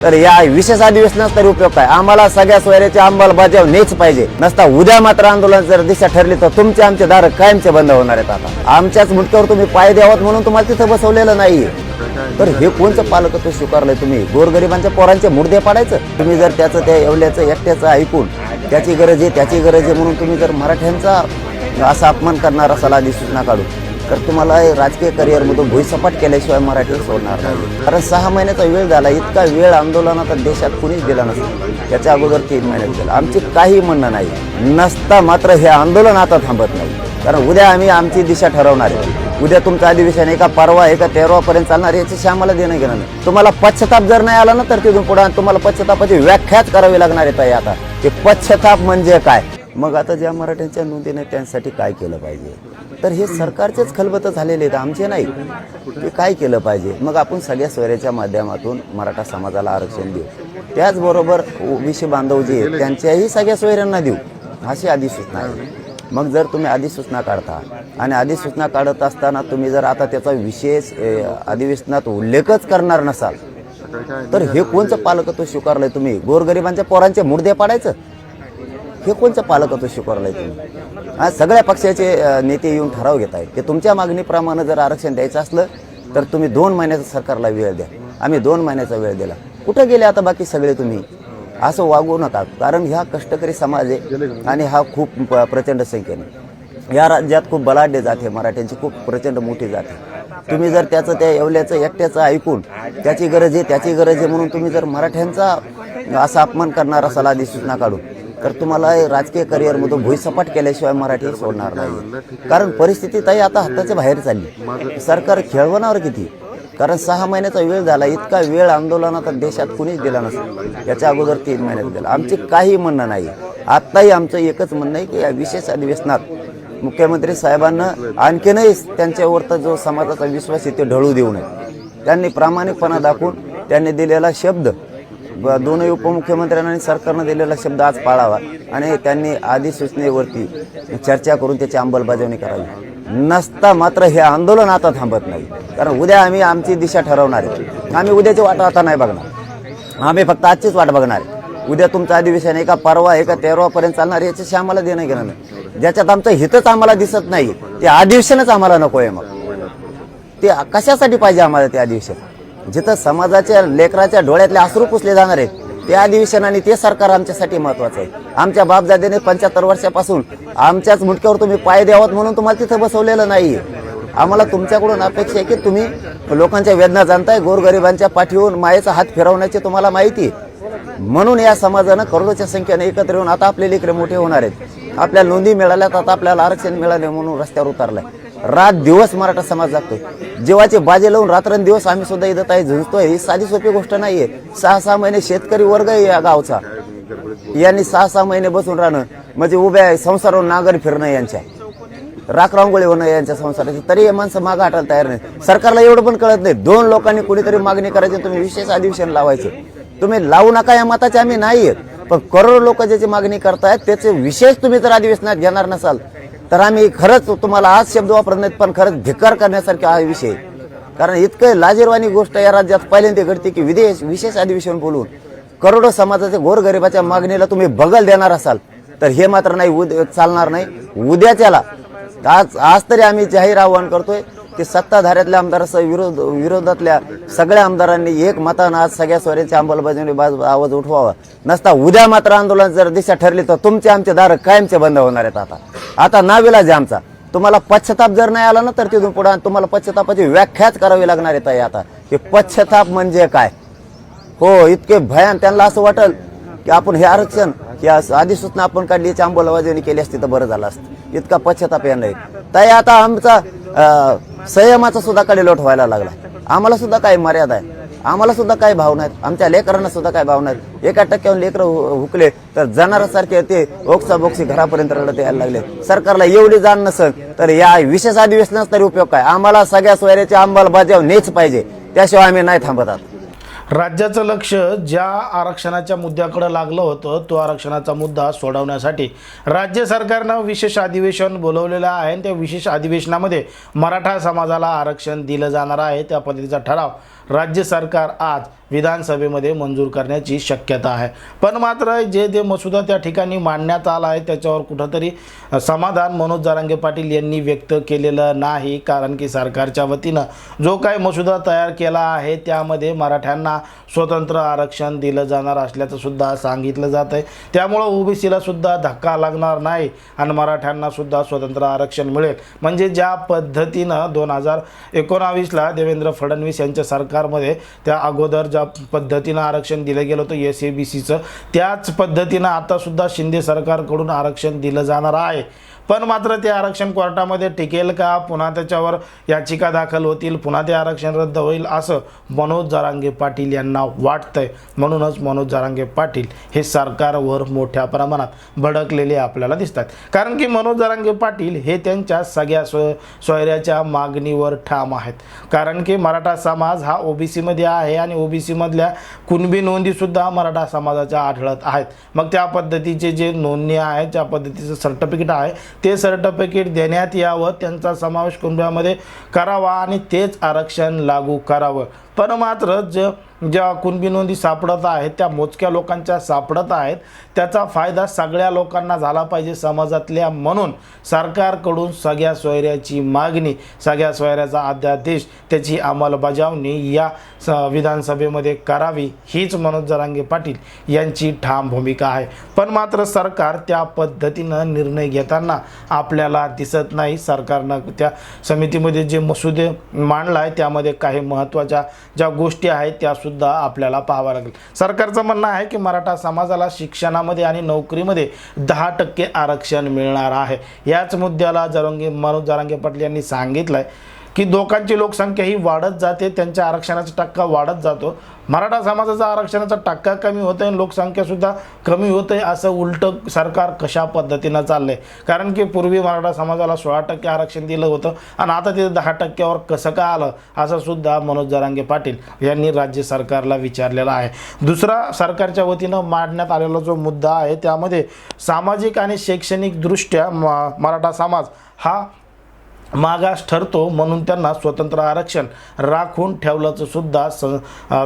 तर या विशेष अधिवेशनात तरी उपयोग काय? आम्हाला सगळ्या सोयऱ्याची अंमलबजावणीच पाहिजे. नसता उद्या मात्र आंदोलन जर दिशा ठरली तर तुमचे आमचे दार कायमचे बंद होणार आहेत आता. आमच्याच मुटक्यावर तुम्ही पाय द्यावात म्हणून तुम्हाला तिथं बसवलेलं नाहीये. तर हे कोणचं पालकत्व स्वीकारलंय तुम्ही? गोरगरिबांच्या पोरांचे मुर्दे पाडायचं? तुम्ही जर त्याचं त्या एवढ्याचं एकट्याचं ऐकून त्याची गरज आहे त्याची गरज आहे म्हणून तुम्ही जर मराठ्यांचा असा अपमान करणारा सल्ला सूचना काढू तर तुम्हाला हे राजकीय करिअरमधून भुईसपाट केल्याशिवाय मराठी सोडणार नाही. कारण सहा महिन्याचा वेळ झाला इतका वेळ आंदोलनाचा देशात कुणीच दिला नसतो. त्याच्या अगोदर तीन महिन्यात गेला. आमची काही म्हणणं नाही. नसता मात्र हे आंदोलन आता थांबत नाही. कारण उद्या आम्ही आमची दिशा ठरवणार आहे. उद्या तुमचं अधिवेशन एका परवा एका तेरवापर्यंत चालणार याच्याशी आम्हाला देणं घेणं नाही. तुम्हाला पश्चाताप जर नाही आला ना तर तिथून पुढे तुम्हाला पश्चातापाची व्याख्याच करावी लागणार आहे ताई आता. ते पश्चाताप म्हणजे काय? मग आता ज्या मराठ्यांच्या नोंदी त्यांसाठी काय केलं पाहिजे? तर हे सरकारचेच खलबत झालेले आहेत. आमचे नाही. ते काय केलं पाहिजे? मग आपण सगळ्या सोयऱ्याच्या माध्यमातून मराठा समाजाला आरक्षण देऊ. त्याचबरोबर ओबीसी बांधव जे आहेत त्यांच्याही सगळ्या सोयऱ्यांना देऊ अशी अधिसूचना आहे. मग जर तुम्ही अधिसूचना काढता आणि अधिसूचना काढत असताना तुम्ही जर आता त्याचा विशेष अधिवेशनात उल्लेखच करणार नसाल तर हे कोणचं पालकत्व स्वीकारलंय तुम्ही? गोरगरिबांच्या पोरांचे मुर्दे पाडायचं? हे कोणचं पालकत्व स्वीकारलंय तुम्ही? आज सगळ्या पक्षाचे नेते येऊन ठराव घेत आहेत. की तुमच्या मागणीप्रमाणे जर आरक्षण द्यायचं असलं तर तुम्ही दोन महिन्याचा सरकारला वेळ द्या. आम्ही दोन महिन्याचा वेळ दिला. कुठं गेले आता बाकी सगळे तुम्ही? असं वागू नका. कारण ह्या कष्टकरी समाज आहे आणि हा खूप प- प्रचंड संख्येने. या राज्यात खूप बलाढ्य जाते मराठ्यांची खूप प्रचंड मोठी जाते तुम्ही जर त्याचं त्या येवल्याचं एकट्याचं ऐकून त्याची गरज आहे त्याची गरज आहे म्हणून तुम्ही जर मराठ्यांचा असा अपमान करणारा सल्ला सूचना काढून. तर तुम्हाला राजकीय करिअरमधून भुईसपाट केल्याशिवाय मराठी सोडणार नाही. कारण परिस्थिती ताई आता हाताच्या बाहेर चालली. सरकार खेळवणार किती? कारण सहा महिन्याचा वेळ झाला. इतका वेळ आंदोलनात देशात कुणीच दिला नसेल. याच्या अगोदर तीन महिन्यात दिला. आमचे काही म्हणणं नाही. आत्ताही आमचं एकच म्हणणं आहे की या विशेष अधिवेशनात मुख्यमंत्री साहेबांना आणखीनही त्यांच्यावरचा जो समाजाचा विश्वास आहे ते ढळू देऊ नये. त्यांनी प्रामाणिकपणा दाखवून त्यांनी दिलेला शब्द दोनही उपमुख्यमंत्र्यांना आणि सरकारनं दिलेला शब्द आज पाळावा आणि त्यांनी अधिसूचनेवरती चर्चा करून त्याची अंमलबजावणी करावी. नसता मात्र हे आंदोलन आता थांबत नाही. कारण उद्या आम्ही आमची दिशा ठरवणार आहे. आम्ही उद्याची वाट आता नाही बघणार. आम्ही फक्त आजचीच वाट बघणार आहे. उद्या तुमचं अधिवेशन एका परवा एका तेरवापर्यंत चालणार याच्याशी आम्हाला देणं घेणं नाही. ज्याच्यात आमचं हितच आम्हाला दिसत नाही ते अधिवेशनच आम्हाला नको आहे मग. ते कशासाठी पाहिजे आम्हाला ते अधिवेशन? जिथं समाजाच्या लेकराच्या डोळ्यातले अश्रू पुसले जाणार आहेत ते अधिवेशन आणि ते सरकार आमच्यासाठी महत्वाचं आहे. आमच्या बापदादेने पंच्याहत्तर वर्षापासून आमच्याच मुटक्यावर तुम्ही पाय द्यावत म्हणून तुम्हाला तिथं बसवलेलं नाही आम्हाला तुमच्याकडून अपेक्षा आहे की तुम्ही लोकांच्या वेदना जाणताय गोरगरिबांच्या पाठीवरून मायेचा हात फिरवण्याची तुम्हाला माहिती आहे. म्हणून या समाजानं करोडोच्या संख्येने एकत्र येऊन आता आपले लेकरे मोठे होणार आहेत. आपल्या नोंदी मिळाल्यात आता आपल्याला आरक्षण मिळाले म्हणून रस्त्यावर उतरलाय. रात दिवस मराठा समाज जागतोय जीवाचे बाजे लावून रात्रंदिवस आम्ही सुद्धा इथं ताई झुंजतोय. ही साधी सोपी गोष्ट नाहीये. सहा सहा महिने शेतकरी वर्ग आहे या गावचा. यांनी सहा सहा महिने बसून राहणं म्हणजे उभ्या संसारावर नागर फिरणं यांच्या. राखरांगोळी होणं यांच्या संसाराची. तरी हे माणसं मागं हटायला तयार नाही सरकारला एवढं पण कळत नाही. दोन लोकांनी कुणीतरी मागणी करायची तुम्ही विशेष अधिवेशन लावायचे. तुम्ही लावू नका या मताचे आम्ही नाही आहेत पण करोडो लोक ज्याची मागणी करतायत त्याचे विशेष तुम्ही जर अधिवेशनात घेणार नसाल तर आम्ही खरंच तुम्हाला आज शब्द वापरत नाहीत पण खरंच धिक्कार करण्यासारखा हा विषय. कारण इतकं लाजीरवाणी गोष्ट या राज्यात पहिल्यांदा घडते की विदेश विशेष अधिवेशन बोलून करोडो समाजाच्या गोरगरिबाच्या मागणीला तुम्ही बगल देणार असाल. तर हे मात्र नाही उद्या चालणार नाही. उद्याच्याला आज आज तरी आम्ही जाहीर आवाहन करतोय. की सत्ताधाऱ्यातल्या आमदारासह विरोध विरोधातल्या सगळ्या आमदारांनी एक मतानं आज सगळ्या स्वरांची अंमलबजावणी बाज आवाज उठवावा. नसता उद्या मात्र आंदोलन जर दिशा ठरली तर तुमचे आमचे दार कायमचे बंद होणार आहेत आता. आता नाविलाज आहे आमचा तुम्हाला पश्चाताप जर नाही आला ना तर तिथून पुढे तुम्हाला पश्चातापाची व्याख्याच करावी लागणार आहे ताई आता. की पश्चाताप म्हणजे काय? हो इतके भयान त्यांना असं वाटल की आपण हे आरक्षण या अधिसूचना आपण काढली याची अंमलबजावणी केली असती तर बरं झालं असतं. इतका पश्चाताप यांना आहे. ताई आता आमचा संयमाचा सुद्धा कडेलोट व्हायला लागला. आम्हाला सुद्धा काही मर्यादा आहे. आम्हाला सुद्धा काही भावना आहेत. आमच्या लेकरांना सुद्धा काही भावना आहेत. एका टक्क्यावर लेकरं हुकले तर जनारासारखे ते ओक्सा बोक्सी घरापर्यंत रडत यायला लागले. सरकारला एवढी जाण नसेल तर या विशेष अधिवेशनाचा तरी उपयोग काय? आम्हाला सगळ्या सोयऱ्याची अंमलबजावणीच पाहिजे. त्याशिवाय आम्ही नाही थांबत राज्याचं लक्ष ज्या आरक्षणाच्या मुद्द्याकडे लागलं होतं तो आरक्षणाचा मुद्दा सोडवण्यासाठी राज्य सरकारनं विशेष अधिवेशन बोलवलेलं आहे आणि त्या विशेष अधिवेशनामध्ये मराठा समाजाला आरक्षण दिलं जाणार आहे. त्या पद्धतीचा ठराव राज्य सरकार आज विधानसभेमध्ये मंजूर करण्याची शक्यता आहे. पण मात्र जे जे मसुदा त्या ठिकाणी मांडण्यात आला आहे त्याच्यावर कुठंतरी समाधान मनोज जारांगे पाटील यांनी व्यक्त केलेलं नाही. कारण की सरकारच्या वतीनं जो काही मसुदा तयार केला आहे त्यामध्ये मराठ्यांना स्वतंत्र आरक्षण दिलं जाणार असल्याचं सुद्धा सांगितलं जात आहे. त्यामुळं ओबीसीला सुद्धा धक्का लागणार नाही आणि मराठ्यांना सुद्धा स्वतंत्र आरक्षण मिळेल. म्हणजे ज्या पद्धतीनं दोन हजार एकोणावीसला देवेंद्र फडणवीस यांच्या सरकारमध्ये त्या अगोदर ज्या पद्धतीनं आरक्षण दिलं गेलं होतं एस ए बी सीचं त्याच पद्धतीनं आतासुद्धा शिंदे सरकारकडून आरक्षण दिलं जाणार आहे. पण मात्र ते आरक्षण कोर्टामध्ये टिकेल का? पुन्हा त्याच्यावर याचिका दाखल होतील पुन्हा ते आरक्षण रद्द होईल असं मनोज जारांगे पाटील यांना वाटतंय. म्हणूनच मनोज जारांगे पाटील हे सरकारवर मोठ्या प्रमाणात भडकलेले आपल्याला दिसतात. कारण की मनोज जारांगे पाटील हे त्यांच्या सगळ्या सो सोयऱ्याच्या मागणीवर ठाम आहेत. कारण की मराठा समाज हा ओबीसीमध्ये आहे आणि ओबीसीमधल्या कुणबी नोंदीसुद्धा मराठा समाजाच्या आढळत आहेत. मग त्या पद्धतीचे जे नोंदणी आहेत ज्या पद्धतीचं सर्टिफिकेट आहे ते सर्टिफिकेट देण्यात यावं त्यांचा समावेश कुंभामध्ये करावा आणि तेच आरक्षण लागू करावं. पण मात्र ज ज्या कुणबी नोंदी सापडत आहेत त्या मोजक्या लोकांच्या सापडत आहेत त्याचा फायदा सगळ्या लोकांना झाला पाहिजे समाजातल्या म्हणून सरकारकडून सगळ्या सोयऱ्याची मागणी सगळ्या सोयऱ्याचा अध्यादेश त्याची अंमलबजावणी या स विधानसभेमध्ये करावी हीच मनोज जरांगे पाटील यांची ठाम भूमिका आहे. पण मात्र सरकार त्या पद्धतीनं निर्णय घेताना आपल्याला दिसत नाही. सरकारनं त्या समितीमध्ये जे मसुदे मांडला आहे त्यामध्ये काही महत्त्वाच्या ज्या गोष्टी आहेत त्यासुद्धा आपल्याला पाहाव्या लागेल. सरकारचं म्हणणं आहे की मराठा समाजाला शिक्षणामध्ये आणि नोकरीमध्ये दहा टक्के आरक्षण मिळणार आहे. याच मुद्द्याला जरंगे मनोज जरांगे पाटील यांनी सांगितलं आहे की दोघांची लोकसंख्या ही वाढत जाते त्यांच्या आरक्षणाचा टक्का वाढत जातो. मराठा समाजाचा आरक्षणाचा टक्का कमी होत आहे आणि लोकसंख्यासुद्धा कमी होत आहे असं उलटं सरकार कशा पद्धतीनं चाललं आहे कारण की पूर्वी मराठा समाजाला सोळा टक्के आरक्षण दिलं होतं आणि आता ते दहा टक्क्यावर कसं का आलं असं सुद्धा मनोज जरांगे पाटील यांनी राज्य सरकारला विचारलेलं आहे. दुसरा सरकारच्या वतीनं मांडण्यात आलेला जो मुद्दा आहे त्यामध्ये सामाजिक आणि शैक्षणिकदृष्ट्या म मराठा समाज हा मागास ठरतो म्हणून त्यांना स्वतंत्र आरक्षण राखून ठेवल्याचं सुद्धा स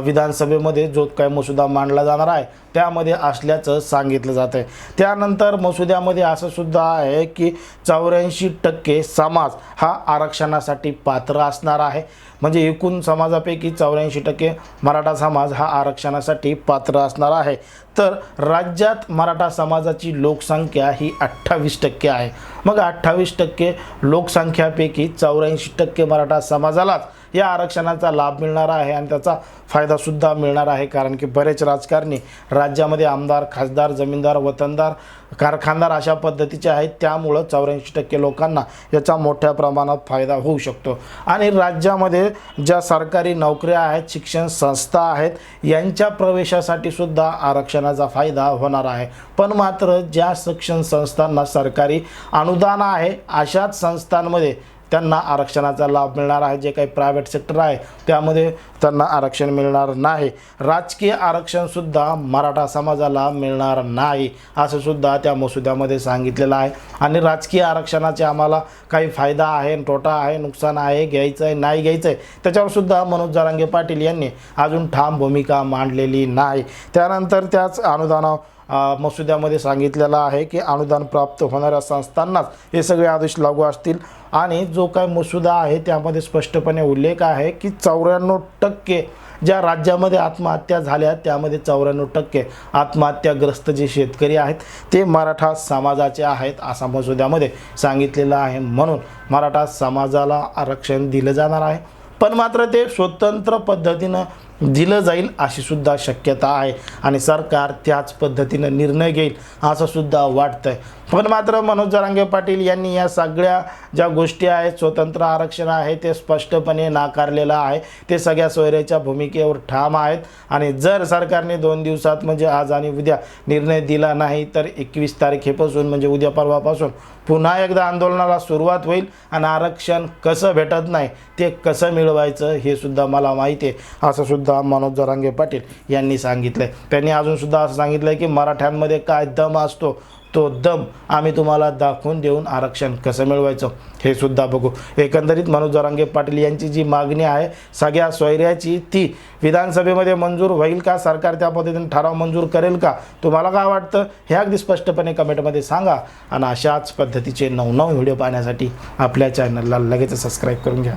विधानसभेमध्ये जो काय मसुदा मांडला जाणार आहे. त्यामध्ये असल्याचं सांगितलं जात आहे त्यानंतर मसुद्यामध्ये असं सुद्धा आहे की चौऱ्याऐंशी टक्के समाज हा आरक्षणासाठी पात्र असणार आहे. म्हणजे एकूण समाजापैकी चौऱ्याऐंशी टक्के मराठा समाज हा आरक्षणासाठी पात्र असणार आहे. तर राज्यात मराठा समाजाची लोकसंख्या ही अठ्ठावीस टक्के आहे. मग अठ्ठावीस टक्के लोकसंख्यापैकी चौऱ्याऐंशी टक्के मराठा समाजालाच या आरक्षणाचा लाभ मिळणार आहे आणि त्याचा फायदासुद्धा मिळणार आहे कारण की बरेच राजकारणी राज्यामध्ये आमदार खासदार जमीनदार वतनदार कारखानदार अशा पद्धतीचे आहेत. त्यामुळं चौऱ्याऐंशी टक्के लोकांना याचा मोठ्या प्रमाणात फायदा होऊ शकतो. आणि राज्यामध्ये ज्या सरकारी नोकऱ्या आहेत शिक्षण संस्था आहेत यांच्या प्रवेशासाठी सुद्धा आरक्षणाचा फायदा होणार आहे. पण मात्र ज्या शिक्षण संस्थांना सरकारी अनुदान आहे अशाच संस्थांमध्ये त्यांना आरक्षणाचा लाभ मिळणार आहे जे काही प्रायव्हेट सेक्टर आहे त्यामध्ये त्यांना आरक्षण मिळणार नाही. राजकीय आरक्षणसुद्धा मराठा समाजाला मिळणार नाही असं सुद्धा त्या मसुद्यामध्ये सांगितलेलं आहे. आणि राजकीय आरक्षणाचे आम्हाला काही फायदा आहे तोटा आहे नुकसान आहे घ्यायचं आहे नाही घ्यायचं आहे त्याच्यावरसुद्धा मनोज जारांगे पाटील यांनी अजून ठाम भूमिका मांडलेली नाही. त्यानंतर त्याच अनुदाना मसुद्यामध्ये सांगितलेलं आहे की अनुदान प्राप्त होणाऱ्या संस्थांनाच हे सगळे आदेश लागू असतील. आणि जो काय मसुदा आहे त्यामध्ये स्पष्टपणे उल्लेख आहे की चौऱ्याण्णव टक्के ज्या राज्यामध्ये आत्महत्या झाल्या त्यामध्ये चौऱ्याण्णव टक्के आत्महत्याग्रस्त जे शेतकरी आहेत ते मराठा समाजाचे आहेत असा मसुद्यामध्ये सांगितलेलं आहे. म्हणून मराठा समाजाला आरक्षण दिलं जाणार आहे. पण मात्र ते स्वतंत्र पद्धतीनं दिलं जाईल अशी सुद्धा शक्यता आहे. आणि सरकार त्याच पद्धतीनं निर्णय घेईल असं सुद्धा आहे पण मात्र मनोज जरांगे पाटील यांनी या सगळ्या ज्या गोष्टी आहेत स्वतंत्र आरक्षण आहे ते स्पष्टपणे नाकारलेलं आहे. ते सगळ्या सोयऱ्याच्या भूमिकेवर ठाम आहेत. आणि जर सरकारने दोन दिवसात म्हणजे आज आणि उद्या निर्णय दिला नाही तर एकवीस तारखेपासून म्हणजे उद्या परवापासून पुन्हा एकदा आंदोलनाला सुरुवात होईल आणि आरक्षण कसं भेटत नाही ते कसं मिळवायचं हे सुद्धा मला माहिती आहे असं सुद्धा मनोज जरांगे पाटील यांनी सांगितलं त्यांनी अजूनसुद्धा असं सांगितलं की मराठ्यांमध्ये काय दम असतो तो दम आम्ही तुम्हाला दाखवून देऊन आरक्षण कसं मिळवायचं हे सुद्धा बघू. एकंदरीत मनोज जरांगे पाटील यांची जी मागणी आहे सगळ्या सोयऱ्याची ती विधानसभेमध्ये मंजूर होईल का? सरकार त्या पद्धतीने ठराव मंजूर करेल का? तुम्हाला काय वाटतं? हे अगदी स्पष्टपणे कमेंटमध्ये सांगा. आणि अशाच पद्धतीचे नवनव व्हिडिओ पाहण्यासाठी आपल्या चॅनलला लगेच सबस्क्राईब करून घ्या.